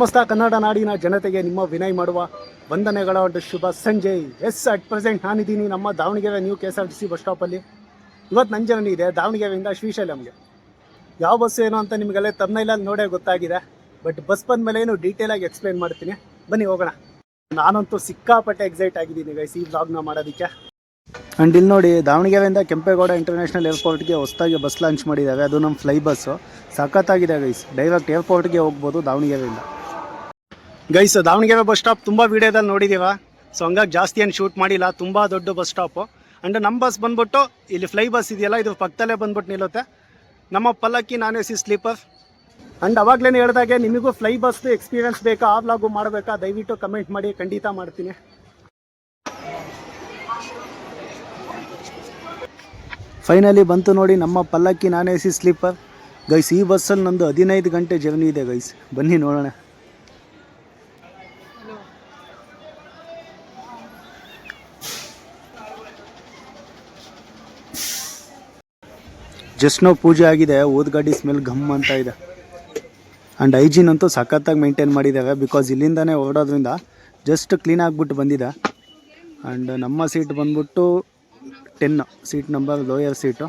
ಸಮಸ್ತ ಕನ್ನಡ ನಾಡಿನ ಜನತೆಗೆ ನಿಮ್ಮ ವಿನಯ್ ಮಾಡುವ ವಂದನೆಗಳ ಒಂದು ಶುಭ ಸಂಜೆ. ಎಸ್ ಅಟ್ ಪ್ರೆಸೆಂಟ್ ನಾನಿದ್ದೀನಿ ನಮ್ಮ Davanagere new K S R T C bus ಸ್ಟಾಪಲ್ಲಿ ಇವತ್ತು ನನ್ನ ಇದೆ, ದಾವಣಗೆರೆಯಿಂದ ಶ್ರೀಶೈಲಂಗೆ. ಯಾವ ಬಸ್ ಏನು ಅಂತ ನಿಮಗೆಲ್ಲ ತಮ್ಮನೈಲಲ್ಲಿ ನೋಡೇ ಗೊತ್ತಾಗಿದೆ. ಬಟ್ ಬಸ್ ಬಂದ ಮೇಲೆ ಏನು ಡೀಟೇಲಾಗಿ ಎಕ್ಸ್ಪ್ಲೈನ್ ಮಾಡ್ತೀನಿ. ಬನ್ನಿ ಹೋಗೋಣ. ನಾನಂತೂ ಸಿಕ್ಕಾಪಟ್ಟೆ ಎಕ್ಸೈಟ್ ಆಗಿದ್ದೀನಿ ಗೈಸ್ ಈ ಬ್ಲಾಗ್ನ ಮಾಡೋದಕ್ಕೆ. ಆ್ಯಂಡ್ ಇಲ್ಲಿ ನೋಡಿ, ದಾವಣಗೆರೆಯಿಂದ ಕೆಂಪೇಗೌಡ ಇಂಟರ್ನ್ಯಾಷನಲ್ ಏರ್ಪೋರ್ಟ್ಗೆ ಹೊಸದಾಗಿ ಬಸ್ ಲಾಂಚ್ ಮಾಡಿದ್ದಾರೆ. ಅದು ನಮ್ಮ ಫ್ಲೈ ಬಸ್ಸು ಸಖತ್ತಾಗಿದೆ ಗೈಸ್ ಡೈರೆಕ್ಟ್ ಏರ್ಪೋರ್ಟ್ಗೆ ಹೋಗ್ಬೋದು ದಾವಣಗೆರೆಯಿಂದ. ಗೈಸ್ ದಾವಣಗೆರೆ ಬಸ್ ಸ್ಟಾಪ್ ತುಂಬ ವಿಡಿಯೋದಲ್ಲಿ ನೋಡಿದ್ದೀವ ಸೊ ಹಂಗಾಗಿ ಜಾಸ್ತಿ ಏನು ಶೂಟ್ ಮಾಡಿಲ್ಲ. ತುಂಬ ದೊಡ್ಡ ಬಸ್ ಸ್ಟಾಪು ಆ್ಯಂಡ್ ನಮ್ಮ ಬಸ್ ಬಂದ್ಬಿಟ್ಟು, ಇಲ್ಲಿ ಫ್ಲೈ ಬಸ್ ಇದೆಯಲ್ಲ, ಇದು ಪಕ್ಕದಲ್ಲೇ ಬಂದ್ಬಿಟ್ಟು ನಿಲ್ಲುತ್ತೆ. ನಮ್ಮ Pallakki, non A C sleeper and ಅವಾಗಲೇ ಹೇಳಿದಾಗೆ, ನಿಮಗೂ ಫ್ಲೈ ಬಸ್ದು ಎಕ್ಸ್ಪೀರಿಯನ್ಸ್ ಬೇಕಾ? ಆ ವ್ಲಾಗು ಮಾಡಬೇಕಾ? ದಯವಿಟ್ಟು ಕಮೆಂಟ್ ಮಾಡಿ, ಖಂಡಿತ ಮಾಡ್ತೀನಿ. ಫೈನಲಿ ಬಂತು ನೋಡಿ ನಮ್ಮ Pallakki, non A C sleeper guys ಈ ಬಸ್ಸಲ್ಲಿ ನಂದು ಹದಿನೈದು ಗಂಟೆ ಜರ್ನಿ ಇದೆ ಗೈಸ್ ಬನ್ನಿ ನೋಡೋಣ. ಜಸ್ಟ್ ನಾವು ಪೂಜೆ ಆಗಿದೆ ಓದ್ ಗಾಡಿ ಸ್ಮೆಲ್ ಘಮ್ ಅಂತ ಇದೆ. ಆ್ಯಂಡ್ ಹೈಜೀನ್ ಅಂತೂ ಸಖತ್ತಾಗಿ ಮೇಂಟೈನ್ ಮಾಡಿದ್ದಾವೆ ಬಿಕಾಸ್ ಇಲ್ಲಿಂದನೇ ಓಡೋದ್ರಿಂದ ಜಸ್ಟ್ ಕ್ಲೀನ್ ಆಗಿಬಿಟ್ಟು ಬಂದಿದೆ. ಆ್ಯಂಡ್ ನಮ್ಮ ಸೀಟ್ ಬಂದ್ಬಿಟ್ಟು ten seat number lower seat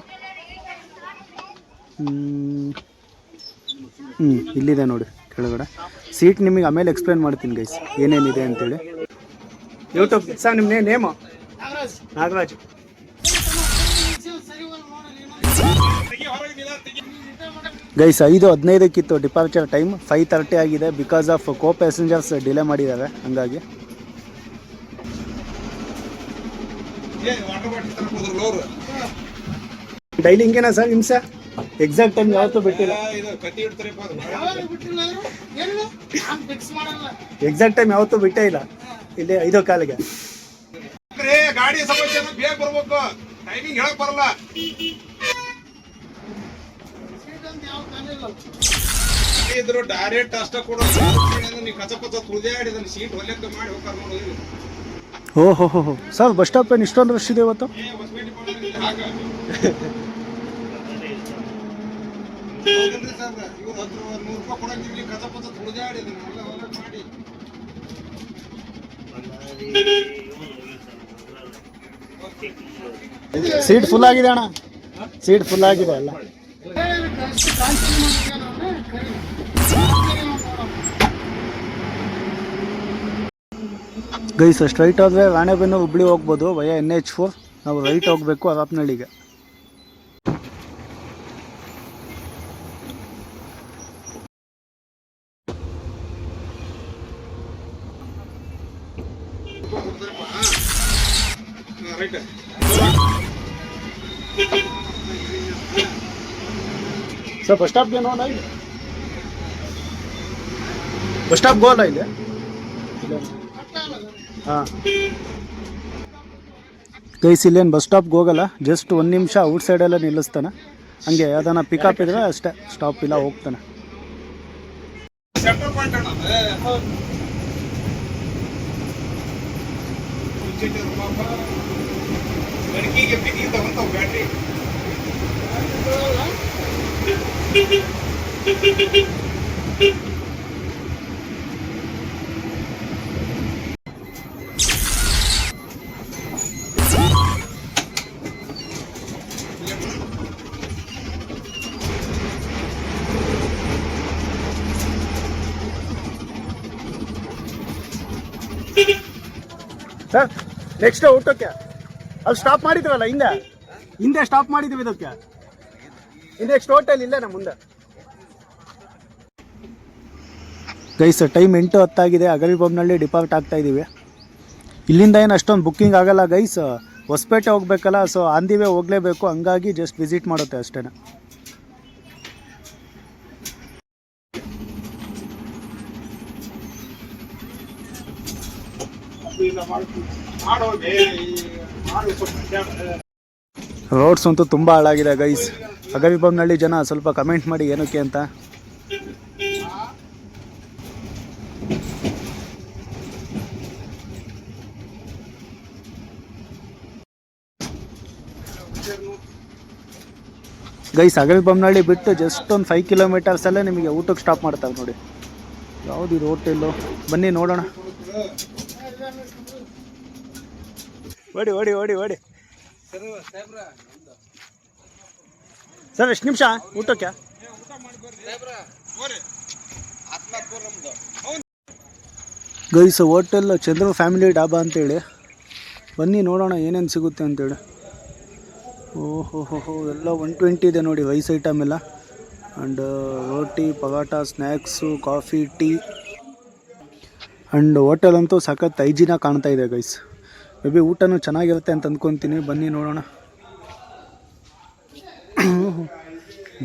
ಹ್ಞೂ ಇಲ್ಲಿದೆ ನೋಡಿ ಕೆಳಗಡೆ. ಸೀಟ್ ನಿಮಗೆ ಆಮೇಲೆ ಎಕ್ಸ್ಪ್ಲೇನ್ ಮಾಡ್ತೀನಿ ಗೈಸ್ ಏನೇನಿದೆ ಅಂತೇಳಿ. ಯೂಟ್ಯೂಬ್ ಸರ್ ನಿಮ್ಮ ನೇಮು ನಾಗರಾಜ್. ಗೈಸ್ ಐದು ಹದಿನೈದಕ್ಕಿತ್ತು ಡಿಪಾರ್ಚರ್ ಟೈಮ್ ಫೈವ್ ತರ್ಟಿ ಆಗಿದೆ because of co passengers delay ಮಾಡಿದ್ದಾರೆ, ಹಂಗಾಗಿ. ಡೈಲಿ ಹಿಂಗೇನಾ ಸರ್ ನಿಮ್ಸ? ಎಕ್ಸಾಕ್ಟ್ ಟೈಮ್ ಯಾವತ್ತೂ ಬಿಟ್ಟಿಲ್ಲ. ಎಕ್ಸಾಕ್ಟ್ ಟೈಮ್ ಯಾವತ್ತೂ ಬಿಟ್ಟೇ ಇಲ್ಲ. ಇಲ್ಲಿ ಐದೋ ಕಾಲಿಗೆ. ಗಾಡಿ ಸಮಸ್ಯೆ ಬೇಗ ಬರ್ಬೇಕು. ಟೈಮಿಂಗ್ ಹೇಳಕ್ ಬರಲ್ಲ. ಇದ್ರು ಡೈರೆಕ್ಟ್ ಅಷ್ಟ ಕೊಡೋದು ನೀವು ಕಚ ಕಚ ತುಳಿದಾಡಿ ಅದನ್ನ ಸೀಟ್ ಹೊಲಕ್ಕೆ ಮಾಡಿ ನೋಡು ಓ ಹೋ ಹೋ ಹೋ. ಸರ್ ಬಸ್ ಸ್ಟಾಪ್ ಏನು ಇಷ್ಟೊಂದು ರಶ್ ಇದೆ ಇವತ್ತು? ಹಾಗ ಸೀಟ್ ಫುಲ್ ಆಗಿದೆ ಅಣ್ಣ. ಸೀಟ್ ಫುಲ್ ಆಗಿದೆ ಅಲ್ಲ ಗೈಸ್ ಸ್ಟ್ರೈಟ್ ಆದರೆ ರಾಣೆಬೆನ್ನು ಹುಬ್ಳಿ ಹೋಗ್ಬೋದು ವಯ ಎನ್ ಎಚ್ ಫೋರ್ ನಾವು ರೈಟ್ ಹೋಗಬೇಕು Thank ರೈಟ್ ಸರ್ ಬಸ್ ಸ್ಟಾಪ್ಗೆ ಇಲ್ಲಿ? ಬಸ್ ಸ್ಟಾಪ್ ಗೋಲ್ಲ ಇಲ್ಲಿ? ಹಾಂ. ಕೈಸ್ ಇಲ್ಲೇನು ಬಸ್ ಸ್ಟಾಪ್ಗೆ ಹೋಗಲ್ಲ ಜಸ್ಟ್ ಒಂದು ನಿಮಿಷ ಔಟ್ ಸೈಡೆಲ್ಲ ನಿಲ್ಲಿಸ್ತಾನೆ. ಹಂಗೆ ಯಾವ್ದಾನ ಪಿಕಪ್ ಇದ್ರೆ ಅಷ್ಟೇ ಸ್ಟಾಪ್ ಇಲ್ಲ ಹೋಗ್ತಾನೆ. ಬಿಗಿ ತಗೊಂತಾವ ಬ್ಯಾಟ್ರಿ ಸರ್ ನೆಕ್ಸ್ಟ್ ಊಟಕ್ಕೆ? ಅಲ್ಲಿ ಸ್ಟಾಪ್ ಮಾಡಿದ್ರಲ್ಲ ಹಿಂದೆ? ಹಿಂದೆ ಸ್ಟಾಪ್ ಮಾಡಿದ್ವಿ ಇದಕ್ಕೆ. ಇಲ್ಲ ನಮ್ಮ ಮುಂದೆ. ಗೈಸ್ ಟೈಮ್ ಎಂಟು ಹತ್ತಾಗಿದೆ. ಅಗರಿಬೊಮ್ಮನಹಳ್ಳಿ ಡಿಪಾರ್ಟ್ ಆಗ್ತಾ ಇದ್ದೀವಿ. ಇಲ್ಲಿಂದ ಏನು ಅಷ್ಟೊಂದು ಬುಕ್ಕಿಂಗ್ ಆಗಲ್ಲ ಗೈಸ್ ಹೊಸಪೇಟೆ ಹೋಗ್ಬೇಕಲ್ಲ ಸೊ ಆನ್ ದಿ ವೇ ಹೋಗಲೇಬೇಕು. ಹಂಗಾಗಿ ಜಸ್ಟ್ ವಿಸಿಟ್ ಮಾಡುತ್ತೆ ಅಷ್ಟೇ ರೋಡ್ಸ್ ಅಂತೂ ತುಂಬ ಹಾಳಾಗಿದೆ ಗೈಸ್. ಅಗರಿಬೊಮ್ಮನಹಳ್ಳಿ ಜನ ಸ್ವಲ್ಪ ಕಮೆಂಟ್ ಮಾಡಿ ಏನಕ್ಕೆ ಅಂತ? ಗೈಸ್ ಅಗರಿಬೊಮ್ಮನಹಳ್ಳಿ ಬಿಟ್ಟು ಜಸ್ಟ್ ಒಂದು ಫೈವ್ ಕಿಲೋಮೀಟರ್ಸಲ್ಲೇ ನಿಮಗೆ ಊಟಕ್ಕೆ ಸ್ಟಾಪ್ ಮಾಡ್ತಾರೆ ನೋಡಿ. ಯಾವುದಿದು ಹೋಟೆಲ್ಲು ಬನ್ನಿ ನೋಡೋಣ. ಓಡಿ ಓಡಿ ಓಡಿ ಓಡಿ. ಸರ್, ಎಷ್ಟು ನಿಮಿಷ? ಊಟಕ್ಕೆ? Guys, hotel Chandra family dhaba ಅಂತೇಳಿ. ಬನ್ನಿ, ನೋಡೋಣ ಏನೇನು ಸಿಗುತ್ತೆ ಅಂತೇಳಿ. ಓಹೋ ಹೋ ಎಲ್ಲ ಒನ್ ಟ್ವೆಂಟಿ ಇದೆ ನೋಡಿ ರೈಸ್ ಐಟಮ್ ಎಲ್ಲ. ಆ್ಯಂಡ್ ರೋಟಿ ಪಗಾಟ snacks coffee tea and hotel ಅಂತೂ ಸಖತ್ ಐಜಿನ ಕಾಣ್ತಾ ಇದೆ ಗೈಸ್ ಮೇ ಬಿ ಊಟನೂ ಚೆನ್ನಾಗಿರುತ್ತೆ ಅಂತ ಅಂದ್ಕೊತೀನಿ. ಬನ್ನಿ, ನೋಡೋಣ.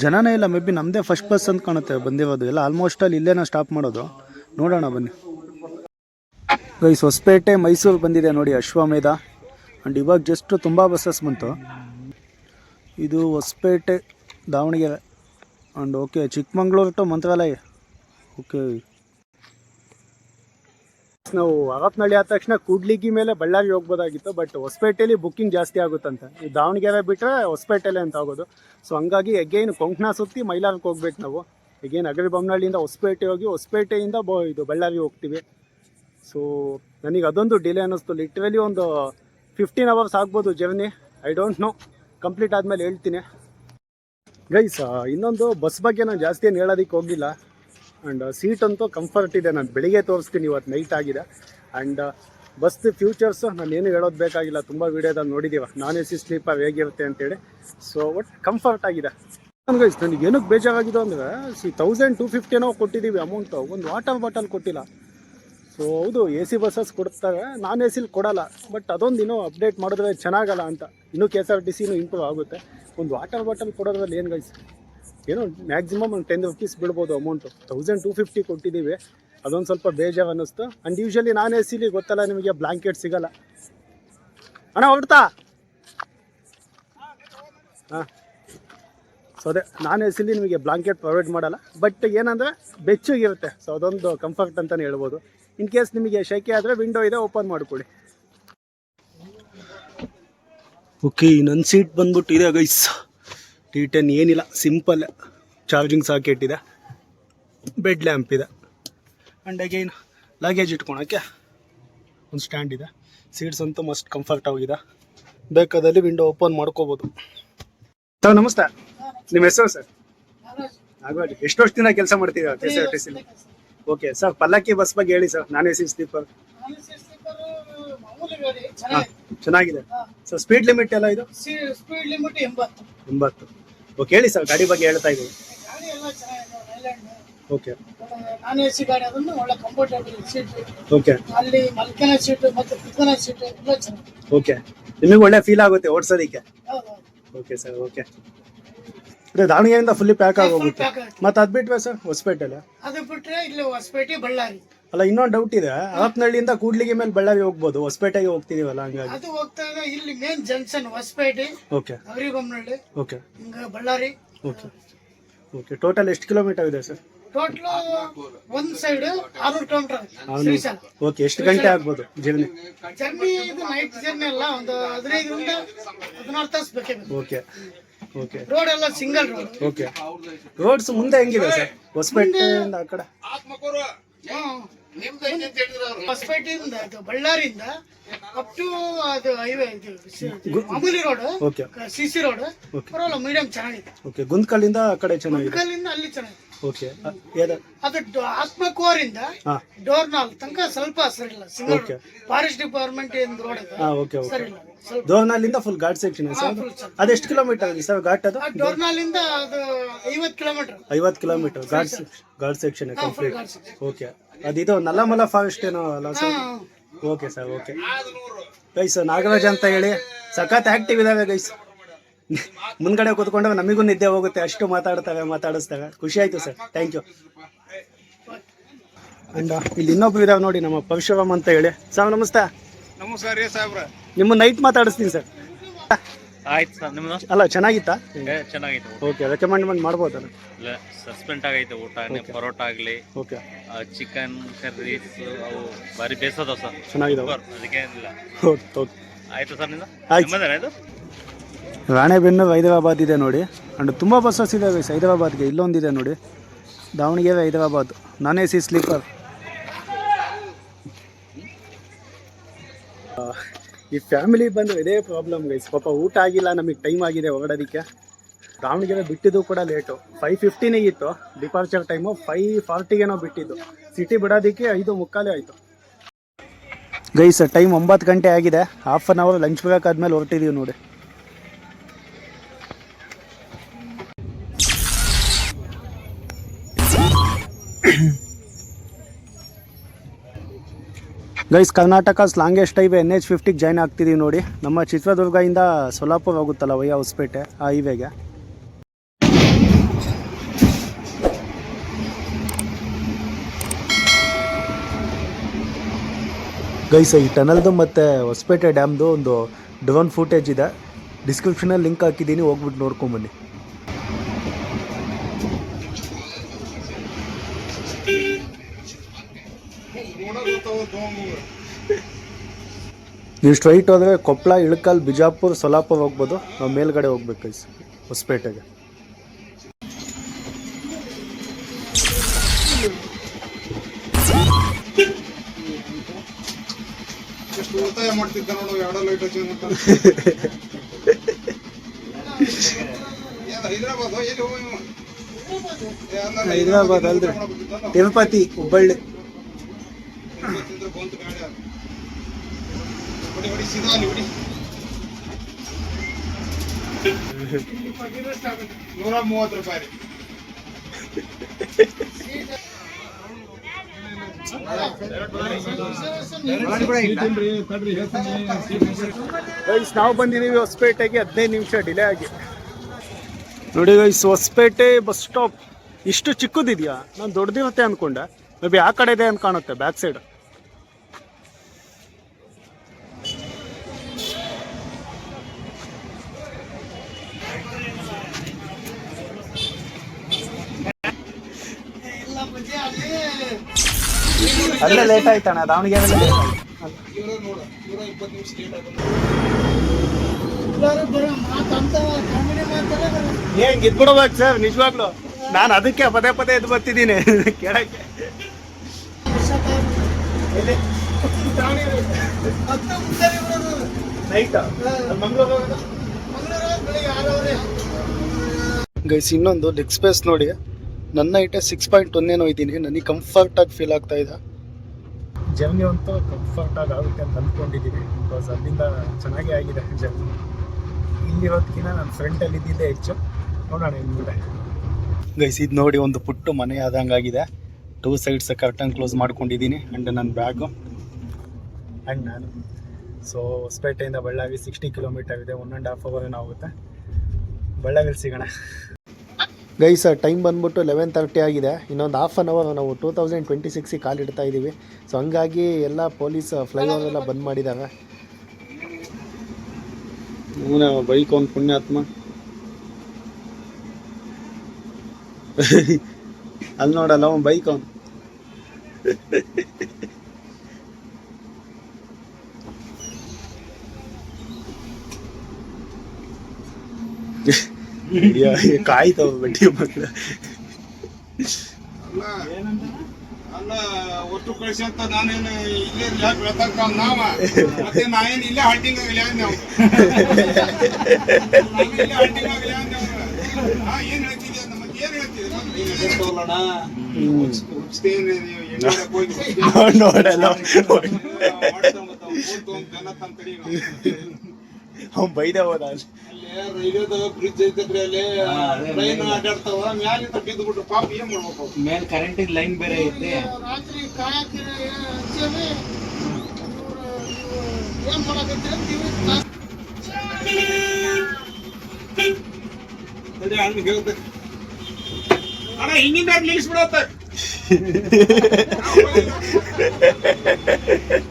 ಜನನೇ ಇಲ್ಲ ಮೇ ಬಿ ನಮ್ಮದೇ ಫಸ್ಟ್ ಬಸ್ ಅಂತ ಕಾಣುತ್ತೆ ಬಂದಿರೋದು. ಎಲ್ಲ ಆಲ್ಮೋಸ್ಟ್ ಅಲ್ಲಿ ಇಲ್ಲೇನ ಸ್ಟಾಪ್ ಮಾಡೋದು. ನೋಡೋಣ ಬನ್ನಿ. ಗೈಸ್ ಹೊಸಪೇಟೆ, ಮೈಸೂರು ಬಂದಿದೆ ನೋಡಿ ಅಶ್ವಮೇಧ ಆ್ಯಂಡ್ ಇವಾಗ ಜಸ್ಟ್ ತುಂಬ ಬಸ್ಸಸ್ ಬಂತು. ಇದು Hosapete, Davanagere. And okay Chikmagalur to Mantralayam. Okay ನಾವು ಹರಪನಹಳ್ಳಿ ಆದ ತಕ್ಷಣ ಕೂಡ್ಲಿಗಿ ಮೇಲೆ ಬಳ್ಳಾರಿ ಹೋಗ್ಬೋದಾಗಿತ್ತು ಬಟ್ ಹೊಸಪೇಟೆಯಲ್ಲಿ ಬುಕ್ಕಿಂಗ್ ಜಾಸ್ತಿ ಆಗುತ್ತಂತೆ. ಈ ದಾವಣಗೆರೆ ಬಿಟ್ಟರೆ ಹೊಸಪೇಟೆಲೆ ಅಂತ ಆಗೋದು. ಸೊ ಹಂಗಾಗಿ ಎಗೇನು ಕೊಂಕಣ ಸುತ್ತಿ ಮೈಲಾರಕ್ಕೆ ಹೋಗ್ಬೇಕು ನಾವು. ಎಗೈನ್ ಅಗರಿಬೊಮ್ಮನಹಳ್ಳಿಯಿಂದ ಹೊಸಪೇಟೆ ಹೋಗಿ ಹೊಸಪೇಟೆಯಿಂದ ಬೋ ಇದು ಬಳ್ಳಾರಿ ಹೋಗ್ತೀವಿ. ಸೊ ನನಗೆ ಅದೊಂದು ಡಿಲೇ ಅನ್ನಿಸ್ತು. ಲಿಟ್ರಲಿ ಒಂದು ಫಿಫ್ಟೀನ್ ಅವರ್ಸ್ ಆಗ್ಬೋದು journey I don't know complete ಆದಮೇಲೆ ಹೇಳ್ತೀನಿ. ಗೈಸ್ ಇನ್ನೊಂದು ಬಸ್ ಬಗ್ಗೆ ನಾನು ಜಾಸ್ತಿ ಏನು ಹೇಳೋದಕ್ಕೆ ಹೋಗಿಲ್ಲ. ಆ್ಯಂಡ್ ಸೀಟ್ ಅಂತೂ ಕಂಫರ್ಟ್ ಇದೆ. ನಾನು ಬೆಳಿಗ್ಗೆ ತೋರಿಸ್ತೀನಿ ಇವತ್ತು ನೈಟ್ ಆಗಿದೆ. ಆ್ಯಂಡ್ ಬಸ್ ಫ್ಯೂಚರ್ಸ್ ನಾನು ಏನು ಹೇಳೋದು ಬೇಕಾಗಿಲ್ಲ. ತುಂಬ ವೀಡಿಯೋದಲ್ಲಿ ನೋಡಿದ್ದೀವ ನಾನ್ ಎ ಸಿ ಸ್ಲೀಪರ್ ಹೇಗಿರುತ್ತೆ ಅಂತೇಳಿ. ಸೊ ಒಟ್ ಕಂಫರ್ಟ್ ಆಗಿದೆ? ಗೈಸ್ ನನಗೆ ಏನಕ್ಕೆ ಬೇಜಾರಾಗಿದೆ ಅಂದರೆ ಸಿ ತೌಸಂಡ್ ಟು ಫಿಫ್ಟಿನೋ ಕೊಟ್ಟಿದ್ದೀವಿ ಅಮೌಂಟು ಒಂದು ವಾಟರ್ ಬಾಟಲ್ ಕೊಟ್ಟಿಲ್ಲ. ಸೊ ಹೌದು, ಎ ಸಿ ಬಸ್ಸಸ್ ಕೊಡ್ತಾರೆ. ನಾನ್ ಎ ಸಿಲಿ ಕೊಡಲ್ಲ. ಬಟ್ ಅದೊಂದು ಇನ್ನೂ ಅಪ್ಡೇಟ್ ಮಾಡಿದ್ರೆ ಚೆನ್ನಾಗಲ್ಲ ಅಂತ. ಇನ್ನೂ ಕೆ ಎಸ್ ಆರ್ ಟಿ ಸಿನೂ ಇಂಪ್ರೂವ್ ಆಗುತ್ತೆ. ಒಂದು ವಾಟರ್ ಬಾಟಲ್ ಕೊಡೋದ್ರಲ್ಲಿ ಏನು ಗೈಸ್ ಏನೋ ಮ್ಯಾಕ್ಸಿಮಮ್ ಒಂದು ಟೆನ್ ರುಪೀಸ್ ಬಿಡ್ಬೋದು ಅಮೌಂಟು ತೌಸಂಡ್ ಟು ಫಿಫ್ಟಿ ಕೊಟ್ಟಿದ್ದೀವಿ. ಅದೊಂದು ಸ್ವಲ್ಪ ಬೇಜಾರು ಅನ್ನಿಸ್ತು. ಆ್ಯಂಡ್ ಯೂಶ್ವಲಿ ನಾನ್ ಎ ಸಿಲಿ ಗೊತ್ತಲ್ಲ, ನಿಮಗೆ ಬ್ಲಾಂಕೆಟ್ ಸಿಗಲ್ಲ. ಅಣ್ಣ, ಹೊರಡ್ತಾ? ಹಾಂ. ಸೊ ಅದೇ, ನಾನ್ ಎ ಸಿಲಿ ನಿಮಗೆ ಬ್ಲಾಂಕೆಟ್ ಪ್ರೊವೈಡ್ ಮಾಡಲ್ಲ. ಬಟ್ ಏನಂದರೆ ಬೆಚ್ಚಗಿರುತ್ತೆ. ಸೊ ಅದೊಂದು ಕಂಫರ್ಟ್ ಅಂತಲೇ ಹೇಳ್ಬೋದು. ಇನ್ ಕೇಸ್ ನಿಮಗೆ ಶೆಕೆ ಆದರೆ ವಿಂಡೋ ಇದೆ ಓಪನ್ ಮಾಡಿಕೊಡಿ ಓಕೆ ನನ್ನ ಸೀಟ್ ಬಂದ್ಬಿಟ್ಟು ಇದೆ ಗೈಸ್ ಟಿ ಟೆನ್ ಏನಿಲ್ಲ ಸಿಂಪಲ್ ಚಾರ್ಜಿಂಗ್ ಸಾಕೆಟ್ ಇದೆ. ಬೆಡ್ ಲ್ಯಾಂಪ್ ಇದೆ. ಆ್ಯಂಡ್ ಅಗೈನ್ ಲಗೇಜ್ ಇಟ್ಕೊಳಕ್ಕೆ ಒಂದು ಸ್ಟ್ಯಾಂಡ್ ಇದೆ. ಸೀಟ್ಸ್ ಅಂತೂ ಮಸ್ಟ್ ಕಂಫರ್ಟ್ ಆಗಿದೆ ಬೇಕಾದಲ್ಲಿ ವಿಂಡೋ ಓಪನ್ ಮಾಡ್ಕೋಬೋದು. ಸರ್ ನಮಸ್ತೆ. ನಿಮ್ಮ ಹೆಸರು ಸರ್? ಆಗವಾಗಿ ಎಷ್ಟು ದಿನ ಕೆಲಸ ಮಾಡ್ತೀರಾ ಕೆ ಎಸ್ ಆರ್ ಟಿ ಸಿಲಿ ಓಕೆ ಸರ್ ಪಲ್ಲಕ್ಕಿ ಬಸ್ ಬಗ್ಗೆ ಹೇಳಿ sir. Non A C sleeper. ಚೆನ್ನಾಗಿದೆ. ಚೆನ್ನಾಗಿದೆ ಸರ್ ಸ್ಪೀಡ್ ಲಿಮಿಟ್ ಎಲ್ಲ ಇದು? ಸ್ಪೀಡ್ ಲಿಮಿಟ್ ಎಂಬತ್ತು. ಎಂಬತ್ತು. ಓಕೆ ಹೇಳಿ ಸರ್ ಗಾಡಿ ಬಗ್ಗೆ ಹೇಳ್ತಾ ಇದ್ದೀವಿ ಗಾಡಿ ಎಲ್ಲ ಚೆನ್ನಾಗಿದೆ ಐಲ್ಯಾಂಡ್ ಓಕೆ. ನಾನ್ ಎ ಸಿ ಗಾಡಿ ಅದನ್ನು ಒಳ್ಳೆ ಕಂಫರ್ಟಬಲ್ ಸೀಟ್ ಓಕೆ. ಅಲ್ಲಿ ಮಲ್ಕನ ಸೀಟ್ ಮತ್ತೆ ಕುತ್ಕನ ಸೀಟ್ ಎಲ್ಲ ಚೆನ್ನಾಗಿದೆ. ಓಕೆ. ನಿಮಗೆ ಒಳ್ಳೆ ಫೀಲ್ ಆಗುತ್ತೆ ಓಡಿಸೋದಕ್ಕೆ? ಹೌದು ಓಕೆ ಸರ್ ಓಕೆ. ಅದೇ ದಾವಣಗೆರೆಯಿಂದ ಫುಲ್ಲಿ ಪ್ಯಾಕ್ ಆಗೋಗುತ್ತೆ ಮತ್ತೆ ಅದು ಬಿಟ್ವೆ ಸರ್ ಹೊಸಪೇಟೆಲ್ಲ ಅದು ಬಿಟ್ರೆ ಇಲ್ಲಿ ಹೊಸಪೇಟೆ ಬಳ್ಳಾರಿ. ಅಲ್ಲ ಇನ್ನೊಂದು ಡೌಟ್ ಇದೆ. ಹರಪನಹಳ್ಳಿಯಿಂದ ಕೂಡ್ಲಿಗೆ ಮೇಲೆ ಬಳ್ಳಾರಿ ಹೋಗ್ಬೋದು. ಹೊಸಪೇಟೆಗೆ ಹೋಗ್ತಿದೀವಲ್ಲ ಹಂಗಾಗಿ. ಅದು ಹೋಗ್ತಾ ಇದೆ. ಇಲ್ಲಿ main junction Hosapete okay Agaribommanahalli okay ಹಿಂಗ ಬಳ್ಳಾರಿ. ಓಕೆ ಓಕೆ ಟೋಟಲ್ ಎಷ್ಟು ಕಿಲೋಮೀಟರ್ ಇದೆ ಸರ್? ಟೋಟಲ್ ಒಂದ್ ಸೈಡ್ ಆರ್ನೂರು ಕಿಲೋಮೀಟರ್ ಶ್ರೀಶಾಲ. ಓಕೆ ಎಷ್ಟು ಗಂಟೆ ಆಗ್ಬೋದು ಜರ್ನಿ? ಜರ್ನಿ ಇದು ನೈಟ್ ಜರ್ನಿ ಅಲ್ಲ ಒಂದು ಹದಿನೈದರಿಂದ ಹದಿನಾರು ತಾಸು ಬೇಕೇ ಬೇಕು. ಓಕೆ ಓಕೆ ರೋಡ್ ಎಲ್ಲ ಸಿಂಗಲ್ ರೋಡ್ ಓಕೆ ರೋಡ್ಸ್ ಮುಂದೆ ಹೆಂಗಿದೆ ಸರ್? ಹೊಸಪೇಟೆಯಿಂದ ಆ ಕಡೆ? ಹೊಸಪೇಟೆಯಿಂದ ಅದು ಬಳ್ಳಾರಿಯಿಂದ ಅಪ್ ಟು ಅದು ಹೈವೇ ಇದು ಸಿ- ಮಾಮೂಲಿ road okay. C C road. ಪರವಾಗಿಲ್ಲ ಮೀಡಿಯಂ ಚೆನ್ನಾಗಿದೆ. ಓಕೆ ಗುಂತ್ಕಲ್ಲಿಂದ ಆ ಕಡೆ ಚೆನ್ನಾಗಿದೆ. ಕಲ್ಲಿಂದ ಅಲ್ಲಿ ಚೆನ್ನಾಗಿದೆ. ಓಕೆ. ಅದು ಆತ್ಮಕೂರಿಂದ ಡೋರ್ ನಾಲ್ ತನಕ ಸ್ವಲ್ಪ ಸರಿಲ್ಲ ಸಿಂಗಲ್. ಫಾರೆಸ್ಟ್ ಡಿಪಾರ್ಟ್ಮೆಂಟ್ ಇಂದ ರೋಡ್ ಇದೆ ದೋರ್ನಾಲಿಂದ ಫುಲ್ ಘಾಟ್ ಸೆಕ್ಷನ್ ಸರ್? ಅದು. ಅದೆಷ್ಟು ಕಿಲೋಮೀಟರ್ ಸರ್ ಘಾಟ್ ಅದು? ಡೋರ್ನಾಲಿಂದ ಡೋರ್ ಅದು ಐವತ್ತು ಕಿಲೋಮೀಟರ್ ಐವತ್ತು kilometre ghat ghat section complete. Okay. ಅದಿದು Nallamala forest ಏನೋ ಅಲ್ಲ sir? Okay sir okay. Guys Nagaraj ಅಂತ ಹೇಳಿ ಸಖತ್ ಆಕ್ಟಿವ್ ಇದಾವೆ ಗೈಸ್. ಮುಂದ್ಗಡೆ ಕೂತ್ಕೊಂಡಾಗ ನಮಗೂ ನಿದ್ದೆ ಹೋಗುತ್ತೆ ಅಷ್ಟು ಮಾತಾಡ್ತವೆ ಮಾತಾಡಿಸ್ತವೆ ಖುಷಿ ಆಯ್ತು ಸರ್. ಥ್ಯಾಂಕ್ ಯು ಅಂಡ್ ಇಲ್ಲಿ ಇನ್ನೊಬ್ರು ಇದಾವೆ ನೋಡಿ ನಮ್ಮ ಪರಶುರಾಮ್ ಅಂತ ಹೇಳಿ. ಸರ್ ನಮಸ್ತೆ. ನಮಸ್ಕಾರ ರೀ ಸಾಹೇಬ್ರ. ನಿಮ್ಮ ನೈಟ್ ಮಾತಾಡಿಸ್ತೀನಿ ಸರ್. ಆಯ್ತು ಸರ್ ನಿಮ್ದು ಅಲ್ಲ ಚೆನ್ನಾಗಿತ್ತಾ? ಚೆನ್ನಾಗಿತ್ತು ಚೆನ್ನಾಗೈತೆ ಓಕೆ ರೆಕಮೆಂಡ್ಮೆಂಟ್ ಮಾಡ್ಬೋದಲ್ಲ? ಇಲ್ಲ ಸಸ್ಪೆಂಡ್ ಆಗೈತೆ ಊಟ ಪರೋಟ ಆಗಲಿ. ಓಕೆ ಚಿಕನ್ ಕರ್ರೀಸ್ ಅವು ಭಾರಿ ಬೇಸದ ಸರ್. ಚೆನ್ನಾಗಿದ್ದಾವೆ ಅದಕ್ಕೆ ಅದಕ್ಕೇನಿಲ್ಲ ಓಕೆ ಓಕೆ ಆಯ್ತು ಸರ್ ನಿಂದು? ಆಯ್ತು. ರಾಣೆಬೆನ್ನೂರು ಹೈದರಾಬಾದ್ ಇದೆ ನೋಡಿ. ಅಂಡ್ ತುಂಬ ಬಸ್ಸಸ್ ಇದೆ ಗೈಸ್ ಹೈದರಾಬಾದ್ಗೆ. ಇಲ್ಲೊಂದಿದೆ ನೋಡಿ. Davangere, Hyderabad. Non A C sleeper. ಈ ಫ್ಯಾಮಿಲಿ ಬಂದು ಇದೇ ಪ್ರಾಬ್ಲಮ್ ಗೈಸ್ ಪಾಪ ಊಟ ಆಗಿಲ್ಲ, ನಮಗೆ ಟೈಮ್ ಆಗಿದೆ ಹೊರಡೋದಕ್ಕೆ. ದಾವಣಗೆರೆ ಬಿಟ್ಟಿದ್ದು ಕೂಡ ಲೇಟು ಫೈವ್ ಫಿಫ್ಟಿನೇ ಇತ್ತು. ಡಿಪಾರ್ಚರ್ ಟೈಮು ಫೈವ್ ಫಾರ್ಟಿಗೇನೋ ಬಿಟ್ಟಿದ್ದು. ಸಿಟಿ ಬಿಡೋದಕ್ಕೆ ಐದು ಮುಕ್ಕಾಲೇ ಆಯಿತು. ಗೈಸ್ ಟೈಮ್ ಒಂಬತ್ತು ಗಂಟೆ ಆಗಿದೆ. Half an hour lunch break ಆದಮೇಲೆ ಹೊರಟಿದ್ದೀವಿ ನೋಡಿ. Guys, Karnataka longest highway N H ಫಿಫ್ಟಿಗೆ join ಆಗ್ತಿದ್ದೀವಿ ನೋಡಿ. ನಮ್ಮ ಚಿತ್ರದುರ್ಗದಿಂದ ಸೊಲಾಪುರ್ ಹೋಗುತ್ತಲ್ಲ ವಯ್ಯ ಹೊಸಪೇಟೆ ಆ ಹೈವೇಗೆ. ಗೈಸ್, ಈ ಟನಲ್ದು ಮತ್ತು ಹೊಸಪೇಟೆ ಡ್ಯಾಮ್ದು ಒಂದು ಡ್ರೋನ್ ಫೂಟೇಜ್ ಇದೆ. ಡಿಸ್ಕ್ರಿಪ್ಷನಲ್ಲಿ ಲಿಂಕ್ ಹಾಕಿದ್ದೀನಿ, ಹೋಗ್ಬಿಟ್ಟು ನೋಡ್ಕೊಂಬನ್ನಿ ನೀವು ಸ್ಟ್ರೈಟ್ ಹೋದರೆ ಕೊಪ್ಪಳ ಇಳಕಲ್ ಬಿಜಾಪುರ್ ಸೊಲಾಪುರ್ ಹೋಗ್ಬೋದು. ನಾವು ಮೇಲ್ಗಡೆ ಹೋಗ್ಬೇಕು ಗೈಸ್ ಹೊಸಪೇಟೆಗೆ. ಹೈದರಾಬಾದ್ ಅಲ್ರಿ. ತಿರುಪತಿ ಹುಬ್ಬಳ್ಳಿ. ಹೊಡಿ ಸೀದಾ ಅಲ್ಲಿ ನೂರ ರೂಪಾಯಿ ನಾವು ಬಂದಿದ್ದೀವಿ ಹೊಸಪೇಟೆಗೆ ಹದಿನೈದು ನಿಮಿಷ ಡಿಲೇ ಆಗಿ. ನೋಡಿ ಗೈಸ್ ಹೊಸಪೇಟೆ ಬಸ್ ಸ್ಟಾಪ್ ಇಷ್ಟು ಚಿಕ್ಕದಿದೆಯಾ? ನಾನು ದೊಡ್ಡದಿರುತ್ತೆ ಅಂದ್ಕೊಂಡೆ ಮೇ ಬಿ ಆ ಕಡೆ ಇದೆ ಅಂತ ಕಾಣುತ್ತೆ ಬ್ಯಾಕ್ ಸೈಡ್ ಇಲ್ಲ ಬಜ್ಜಿ ಅಲ್ಲಿ ಅಲ್ಲೇ ಲೇಟ್ ಆಯ್ತಣ್ಣ ದಾವಣಗೆರೆ ಇವ್ರ ನೋಡ ನೂರ ಇಪ್ಪತ್ತು ನಿಮಿಷ ಲೇಟ್ ಆಗುತ್ತೆ ಎಲ್ಲರೂ ಬರೋ ಮಾತು ಅಂತ ಕಾಮಿಡಿ ಮಾತೆಲ್ಲ ದಾವಣಗೆರೆ ಏನ್ ಗಿದ್ಬಿಡ್ಬೇಕು ಸರ್ ನಿಜವಾಗ್ಲು. ನಾನು ಅದಕ್ಕೆ ಪದೇ ಪದೇ ಇದು ಬರ್ತಿದ್ದೀನಿ. ಕೇಳಕ್ಕೆ. ಗೈಸ್ ಇನ್ನೊಂದು ಲೆಗ್ ಸ್ಪೇಸ್ ನೋಡಿ. ನನ್ನ ಐಟೆ ಸಿಕ್ಸ್ ಪಾಯಿಂಟ್ ಒಂದೇನೋ ಇದ್ದೀನಿ. ನನಗೆ ಕಂಫರ್ಟಾಗಿ ಫೀಲ್ ಆಗ್ತಾ ಇದೆ ಜರ್ನಿ ಅಂತೂ ಕಂಫರ್ಟಾಗಿ ಆಗುತ್ತೆ ಅಂತ ಅಂದ್ಕೊಂಡಿದ್ದೀನಿ ಬಿಕಾಸ್ ಅಲ್ಲಿಂದ ಚೆನ್ನಾಗೇ ಆಗಿದೆ ಜರ್ನಿ. ಇಲ್ಲಿರೋದಕ್ಕಿಂತ ನನ್ನ ಫ್ರೆಂಡಲ್ಲಿ ಇದ್ದಿದ್ದೇ ಹೆಚ್ಚು. ನೋಡೋಣ ಇನ್ನು ಮುಂದೆ ಗೈಸ್ ಇದು ನೋಡಿ ಒಂದು ಪುಟ್ಟು ಮನೆ ಆದಂಗಾಗಿದೆ ಟೂ ಸೈಡ್ಸ್ ಕರ್ಟನ್ ಕ್ಲೋಸ್ ಮಾಡ್ಕೊಂಡಿದ್ದೀನಿ ಆ್ಯಂಡ್ ನನ್ನ ಬ್ಯಾಗು ಆ್ಯಂಡ್ ನಾನು. ಸೊ ಹೊಸಪೇಟೆಯಿಂದ ಬಳ್ಳಾರಿ ಸಿಕ್ಸ್ಟಿ ಕಿಲೋಮೀಟರ್ ಇದೆ. ಒನ್ ಆ್ಯಂಡ್ ಹಾಫ್ ಅವರ್ ಏನೋ ಆಗುತ್ತೆ? ಬಳ್ಳಾರಿಲಿ ಸಿಗೋಣ. ಗೈಸ್ ಟೈಮ್ ಬಂದ್ಬಿಟ್ಟು ಲೆವೆನ್ ತರ್ಟಿ ಆಗಿದೆ. ಇನ್ನೊಂದು ಹಾಫ್ ಆನ್ ಅವರ್ ನಾವು ಟೂ ತೌಸಂಡ್ ಟ್ವೆಂಟಿ ಸಿಕ್ಸಿಗೆ ಕಾಲಿಡ್ತಾ ಇದ್ದೀವಿ ಸೊ ಹಂಗಾಗಿ ಎಲ್ಲ ಪೊಲೀಸ್ ಫ್ಲೈಓವರ್ ಎಲ್ಲ ಬಂದ್ ಮಾಡಿದ್ದಾರೆ. ಬೈಕ್ ಒಂದು ಪುಣ್ಯಾತ್ಮ. ಅಲ್ಲಿ ನೋಡಲ್ಲ, ಅವನು ಬೈಕ್ ಅವನು. ಕಾಯ್ತವ ಬಡ್ಡಿ ಮಕ್ಕಳು ಅಲ್ಲ ಅಲ್ಲ ಒಟ್ಟು ಕಳಿಸಿ ಅಂತ ನಾನೇನು ಇಲ್ಲೇ ಯಾಕೆ ಬೆಳ್ತಕ್ಕ ನಾವ? ಮತ್ತೆ ನಾವೇನು ಇಲ್ಲೇ ಹಲ್ಟಿಂಗ್ ಆಗಲಿ ನಾವು? ಇಲ್ಲೇ ಹಲ್ಟಿಂಗ್ ಆಗಲಿ ಹಾ ಏನ್ ಹೇಳ್ತಿದ್ಯಾ? ಮತ್ತೆ ಏನ್ ಹೇಳ್ತಿದ್ಯಾ? ನೋಡಲ್ಲ ಅವ್ನು ಬೈದ ಹೋದ? ಮೇಲ್ ಲೈನ್ ಬೇರೆ ಐತೆ. ಅಣ್ಣ ಹಿಂಗಿಂದ ನಿಲ್ಲಿಸ್ಬಿಡತ್ತ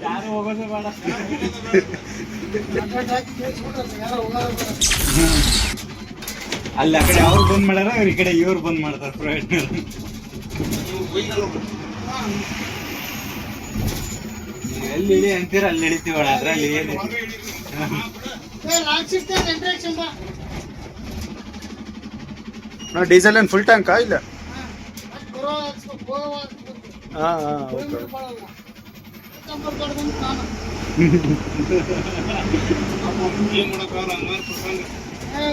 ಯಾರು ಹೋಗೋದೇ ಬೇಡ. ಅಲ್ಲಿ ಆ ಕಡೆ ಅವ್ರು ಬಂದ್ ಮಾಡ್ಯಾರ ಈ ಕಡೆ ಇವ್ರು ಬಂದ್ ಮಾಡ್ತಾರ ಪ್ರೈವೇಟ್ ಎಲ್ಲಿ ಇಳಿ ಅಂತೀರ ಅಲ್ಲಿ ಇಳಿತೀವಳ ಅದ್ರಲ್ಲಿ ಏನು? ನಾ ಡೀಸೆಲ್ ಏನು ಫುಲ್ ಟ್ಯಾಂಕಾ ಇಲ್ಲ. ಹಾಂ ಹಾಂ ಓಕೆ. ಪ್ರಸಂಗ ಏ,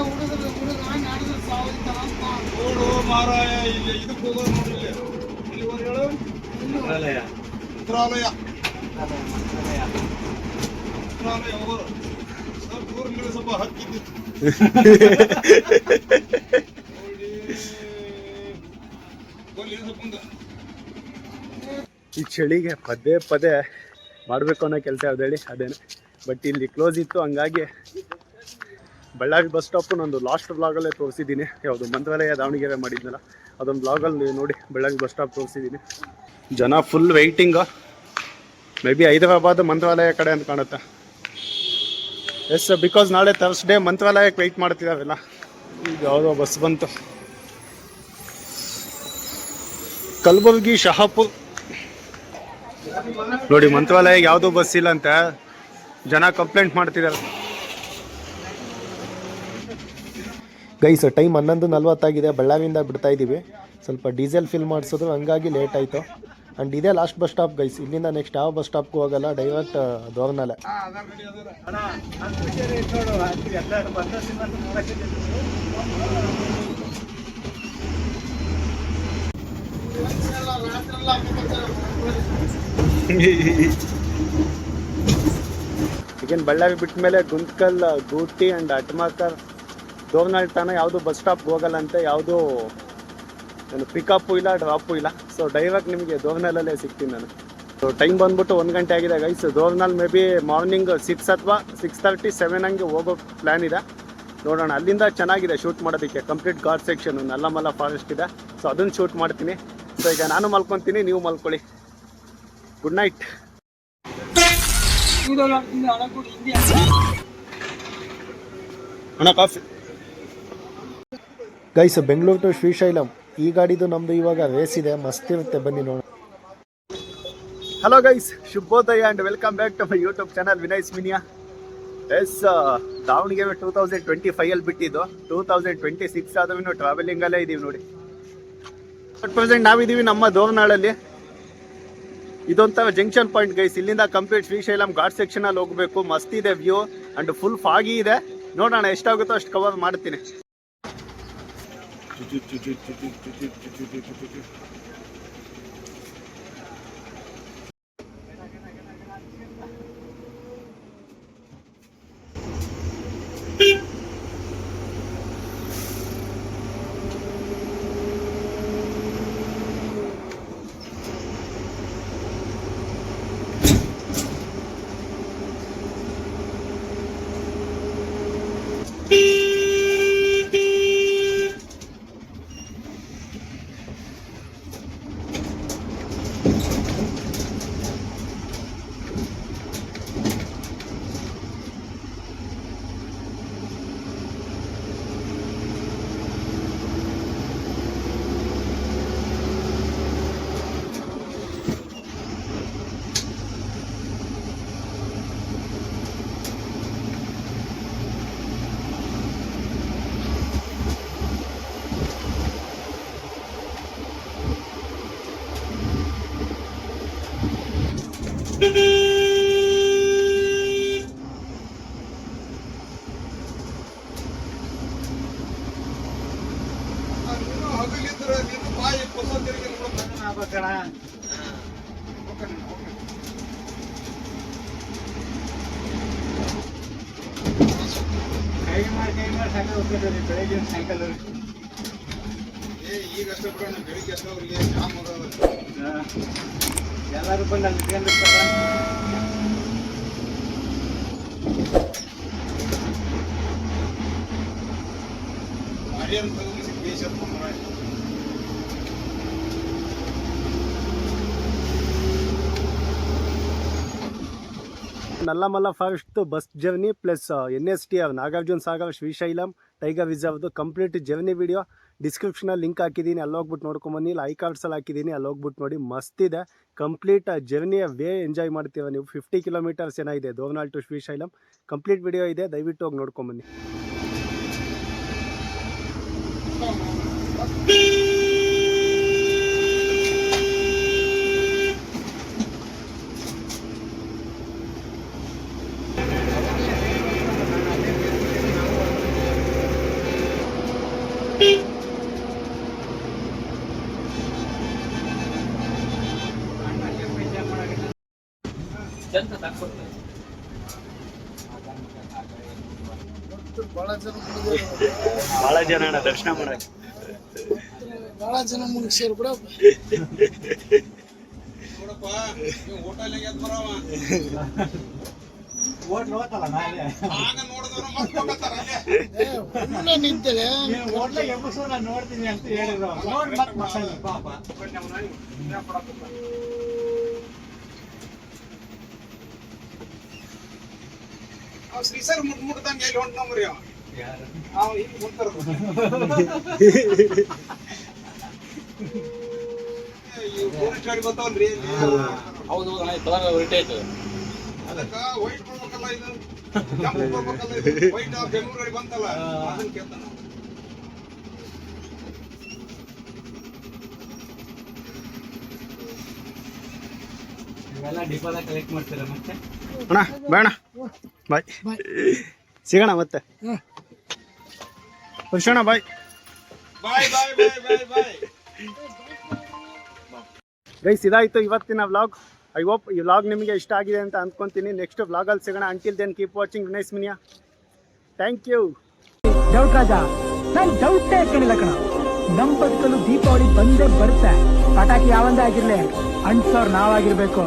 ಮಾರಾಯ ಇಲ್ಲಿ ಹೋಗೋದು ಇಲ್ಲಿ ಸ್ವಲ್ಪ ದೂರ. ಈ ಚಳಿಗೆ ಪದೇ ಪದೇ ಮಾಡಬೇಕು ಅನ್ನೋ ಕೆಲಸ ಯಾವ್ದು ಹೇಳಿ? ಅದೇನೆ. ಬಟ್ ಇಲ್ಲಿ ಕ್ಲೋಸ್ ಇತ್ತು, ಹಂಗಾಗಿ ಬಳ್ಳಾರಿ ಬಸ್ ಸ್ಟಾಪು ನಂದು ಲಾಸ್ಟ್ ವ್ಲಾಗಲ್ಲೇ ತೋರಿಸಿದ್ದೀನಿ. ಯಾವುದು ಮಂತ್ರಾಲಯ ದಾವಣಗೆರೆ ಮಾಡಿದ್ನಲ್ಲ, ಅದೊಂದು ವ್ಲಾಗಲ್ಲಿ ನೋಡಿ ಬಳ್ಳಾರಿ ಬಸ್ ಸ್ಟಾಪ್ ತೋರಿಸಿದ್ದೀನಿ. ಜನ full waiting may be Hyderabad Mantralaya ಕಡೆ ಅಂತ ಕಾಣುತ್ತೆ. ಎಸ್ ಬಿಕಾಸ್ ನಾಳೆ ಥರ್ಸ್ಡೇ ಮಂತ್ರಾಲಯಕ್ಕೆ ವೆಯ್ಟ್ ಮಾಡ್ತಿದ್ದಾವೆಲ್ಲ ಈಗ ಯಾವುದೋ ಬಸ್ ಬಂತು. ಕಲಬುರ್ಗಿ, ಶಹಾಪುರ್ ನೋಡಿ ಮಂತ್ರಾಲಯ ಯಾವುದೂ ಬಸ್ ಇಲ್ಲ ಅಂತ ಜನ ಕಂಪ್ಲೇಂಟ್ ಮಾಡ್ತಿದ್ದಾರೆ. ಗೈಸ್ ಟೈಮ್ ಹನ್ನೊಂದು ನಲ್ವತ್ತಾಗಿದೆ. ಬಳ್ಳಾರಿಯಿಂದ ಬಿಡ್ತಾ ಇದ್ದೀವಿ ಸ್ವಲ್ಪ ಡೀಸೆಲ್ ಫಿಲ್ ಮಾಡಿಸಿದ್ರು, ಹಂಗಾಗಿ ಲೇಟ್ ಆಯಿತು. ಆ್ಯಂಡ್ ಇದೇ ಲಾಸ್ಟ್ ಬಸ್ ಸ್ಟಾಪ್ ಗೈಸ್ ಇಲ್ಲಿಂದ ನೆಕ್ಸ್ಟ್ ಯಾವ ಬಸ್ ಸ್ಟಾಪ್ಗೂ ಹೋಗಲ್ಲ. ಡೈರೆಕ್ಟ್ ದೋರ್ನಾಲೆ ಎಲ್ಲ ರಾತ್ರಿ ಎಲ್ಲ ಹಾಕ್ಬೇಕಂತಾರೆ. ಈಗೇನು ಬಳ್ಳಾರಿ ಬಿಟ್ಟ ಮೇಲೆ ಗುಂತ್ಕಲ್ ಗೂಟಿ ಆ್ಯಂಡ್ ಅಟ್ಮಾಕರ್ ದೋರ್ನಾಳ್ ತಾನ ಯಾವುದು ಬಸ್ ಸ್ಟಾಪ್ಗೆ ಹೋಗಲ್ಲ ಅಂತ ಯಾವುದು ಏನು ಪಿಕಪ್ಪು ಇಲ್ಲ ಡ್ರಾಪು ಇಲ್ಲ. ಸೊ ಡೈರೆಕ್ಟ್ ನಿಮಗೆ ದೋರ್ನಲ್ಲೇ ಸಿಗ್ತೀನಿ ನಾನು. ಸೊ ಟೈಮ್ ಬಂದ್ಬಿಟ್ಟು ಒಂದು ಗಂಟೆ ಆಗಿದೆ guys Dornala may be morning six ಅಥವಾ ಸಿಕ್ಸ್ ತರ್ಟಿ ಸೆವೆನ್ ಹಂಗೆ ಹೋಗೋ ಪ್ಲ್ಯಾನ್ ಇದೆ. ನೋಡೋಣ. ಅಲ್ಲಿಂದ ಚೆನ್ನಾಗಿದೆ ಶೂಟ್ ಮಾಡೋದಕ್ಕೆ. ಕಂಪ್ಲೀಟ್ ಗಾರ್ಡ್ ಸೆಕ್ಷನ್ ನಲ್ಲಮಲ್ಲ ಫಾರೆಸ್ಟ್ ಇದೆ. ಸೊ ಅದನ್ನು ಶೂಟ್ ಮಾಡ್ತೀನಿ. ಸೊ ಈಗ ನಾನು ಮಲ್ಕೊತೀನಿ ನೀವು ಮಲ್ಕೊಳ್ಳಿ. ಗುಡ್ ನೈಟ್ ಅಣ್ಣ coffee. Guys Bengaluru to Srisailam ಈ ಗಾಡಿದು ನಮ್ದು ಇವಾಗ ರೇಸ್ ಇದೆ ಮಸ್ತ್ ಇರುತ್ತೆ ಬನ್ನಿ ನೋಡೋಣ. ಹಲೋ ಗೈಸ್ ಶುಭೋದಯ and welcome back to my YouTube channel Vinay ಸ್ಮಿನಿಯಾ ಎಸ್ ದಾವಣಗೆರೆ ಟೂ ತೌಸಂಡ್ ಟ್ವೆಂಟಿ ಫೈವಲ್ಲಿ ಬಿಟ್ಟಿದ್ದು. ಟೂ ತೌಸಂಡ್ ಟ್ವೆಂಟಿ ಸಿಕ್ಸ್ ಆದ್ರೂ ಟ್ರಾವೆಲಿಂಗಲ್ಲೇ ಇದೀವಿ ನೋಡಿ. ಅಟ್ ಪ್ರೆಸೆಂಟ್ ನಾವಿದ್ದೀವಿ ನಮ್ಮ ದೋರ್ನಾಳಲ್ಲಿ ಇದೊಂಥರ ಜಂಕ್ಷನ್ ಪಾಯಿಂಟ್ ಗೈಸ್ ಇಲ್ಲಿಂದ ಕಂಪ್ಲೀಟ್ ಶ್ರೀಶೈಲಂ ಘಾಟ್ ಸೆಕ್ಷನ್ ಅಲ್ಲಿ ಹೋಗ್ಬೇಕು ಮಸ್ತ್ ಇದೆ ವ್ಯೂ ಅಂಡ್ ಫುಲ್ ಫಾಗಿ ಇದೆ ನೋಡೋಣ ಎಷ್ಟಾಗುತ್ತೋ ಅಷ್ಟು ಕವರ್ ಮಾಡ್ತೀನಿ ನೀನು ಹಗಲಿದ್ರೆ ನೀನು ಬಾಯಿ ಪಸಂದರಿಗೆ ನೋಡ್ಬೇಕು. Okay, okay. ಏ ಈಗ ಬೆಳಿಗ್ಗೆ ಎದ್ದವ್ರಿಗೆ ಜಾಮ್ ಆಗೋದು. ಎಲ್ಲರೂ ಬಂದು ಅಲ್ಲಿ ತಗೊಂಡು ದೇಶ Nallamala forest bus journey plus N S T R Nagarjuna Sagar Srisailam tiger ರಿಸರ್ವ್ದು complete journey video. ಡಿಸ್ಕ್ರಿಪ್ಷನಲ್ಲಿ ಲಿಂಕ್ ಹಾಕಿದ್ದೀನಿ ಅಲ್ಲಿ ಹೋಗ್ಬಿಟ್ಟು ನೋಡ್ಕೊಂಬನ್ನಿ ಇಲ್ಲಿ ಐ ಕಾರ್ಡ್ಸಲ್ಲಿ ಹಾಕಿದ್ದೀನಿ ಅಲ್ಲಿ ಹೋಗ್ಬಿಟ್ಟು ನೋಡಿ, ಮಸ್ತ್ ಇದೆ. ಕಂಪ್ಲೀಟ್ ಜರ್ನಿಯ ವೇ ಎಂಜಾಯ್ ಮಾಡ್ತೀವ ನೀವು? ಫಿಫ್ಟಿ ಕಿಲೋಮೀಟರ್ಸ್ ಏನಾಗಿದೆ Dornala to Srisailam complete video ಇದೆ, ದಯವಿಟ್ಟು ಹೋಗಿ ನೋಡ್ಕೊಂಬನ್ನಿ ಬಹಳ ಜನ ಮುಗಿದ್ರು. ಬಹಳ ಜನ ದರ್ಶನ ಮಾಡಕ್ಕೆ. ಬಹಳ ಜನ ಮುಗಿಸ್ಯಾರ ಅಲ್ಲೇ. ನಿಂತೇವೆ ನೋಡ್ತೀನಿ ಅಂತ ಹೇಳಿದ್ರು. ನೋಡಿ ಮತ್ತೆ ಪಾಪ. ಅವ್ ಶ್ರೀಸರ್ ಮುಟ್ ಮುಟ್ದಂಗೆ ಎಲ್ಲಿ ಹೊಂಟ್ ನಂಬ್ರಿ ಅವ ಹೌದು ಹೊರಟಾಯ್ತು ಅದಕ್ಕ ವೈಟ್ ಬರ್ಬೇಕಲ್ಲ ಇದು ಕೆಂಪು ಬರ್ಬೇಕಲ್ಲ ಇದು ವೈಟ್ ಬಂತಲ್ಲ ಅದನ್ನ ಕೇಳ್ತಾನ ಇವೆಲ್ಲ ಡಿಪೋದ ಕಲೆಕ್ಟ್ ಮಾಡ್ತೀರಾ ಮತ್ತೆ? ಅಣ್ಣ ಬೇಡ. ಬಾಯ್ ಬಾಯ್. ಸಿಗೋಣ ಮತ್ತೆ. ಹುಷಣ ಬಾಯ್. ಗೈಸ್ ಇದಾಯಿತು ಇವತ್ತಿನ ವ್ಲಾಗ್. ಐ ಹೋಪ್ ಈ ವ್ಲಾಗ್ ನಿಮಗೆ ಇಷ್ಟ ಆಗಿದೆ ಅಂತ ಅಂದ್ಕೊತೀನಿ ನೆಕ್ಸ್ಟ್ ವ್ಲಾಗಲ್ಲಿ ಸಿಗೋಣ. Until then keep watching nice ಮಿನಿಯಾ thank you ನಾನ್ ಡೌಟೇ ಕಣ. ನಮ್ ಬದುಕಲು ದೀಪಾವಳಿ ಬಂದೇ ಬರುತ್ತೆ. ಪಟಾಕಿ ಯಾವಂದೇ ಆಗಿರ್ಲಿ ಅಂಟ್ಸೋರ್ ನಾವಾಗಿರ್ಬೇಕು.